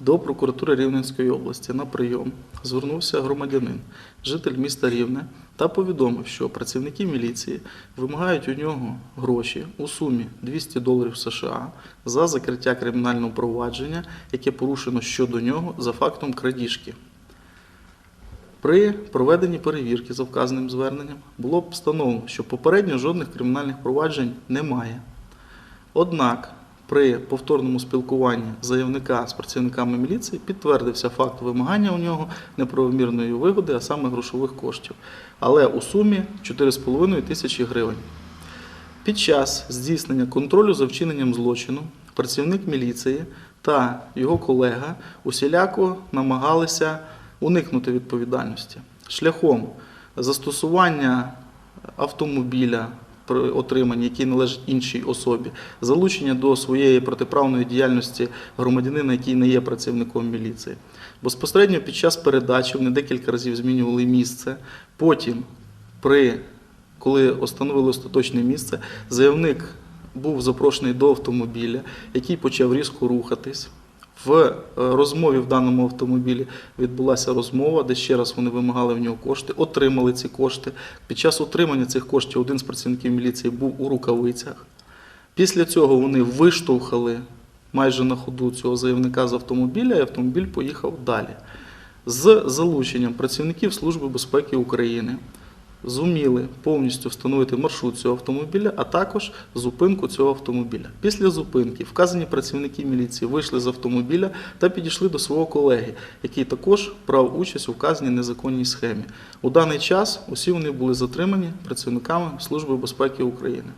До прокуратури Рівненської області на прийом звернувся громадянин, житель міста Рівне, та повідомив, що працівники міліції вимагають у нього гроші у сумі 200 доларів США за закриття кримінального провадження, яке порушено щодо нього за фактом крадіжки. При проведенні перевірки за вказаним зверненням було б встановлено, що попередньо жодних кримінальних проваджень немає. Однак при повторному спілкуванні заявника з працівниками міліції підтвердився факт вимагання у нього неправомірної вигоди, а саме грошових коштів, але у сумі 4,5 тисячі гривень. Під час здійснення контролю за вчиненням злочину працівник міліції та його колега усіляко намагалися уникнути відповідальності шляхом застосування автомобіля, при отриманні, який належить іншій особі, залучення до своєї протиправної діяльності громадянина, який не є працівником міліції. Безпосередньо під час передачі вони декілька разів змінювали місце. Потім, при коли встановили остаточне місце, заявник був запрошений до автомобіля, який почав різко рухатись. В е, розмові в даному автомобілі відбулася розмова, де ще раз вони вимагали в нього кошти, отримали ці кошти. Під час отримання цих коштів один з працівників міліції був у рукавицях. Після цього вони виштовхали майже на ходу цього заявника з автомобіля, і автомобіль поїхав далі. З залученням працівників Служби безпеки України зуміли повністю встановити маршрут цього автомобіля, а також зупинку цього автомобіля. Після зупинки вказані працівники міліції вийшли з автомобіля та підійшли до свого колеги, який також брав участь у вказаній незаконній схемі. У даний час усі вони були затримані працівниками Служби безпеки України.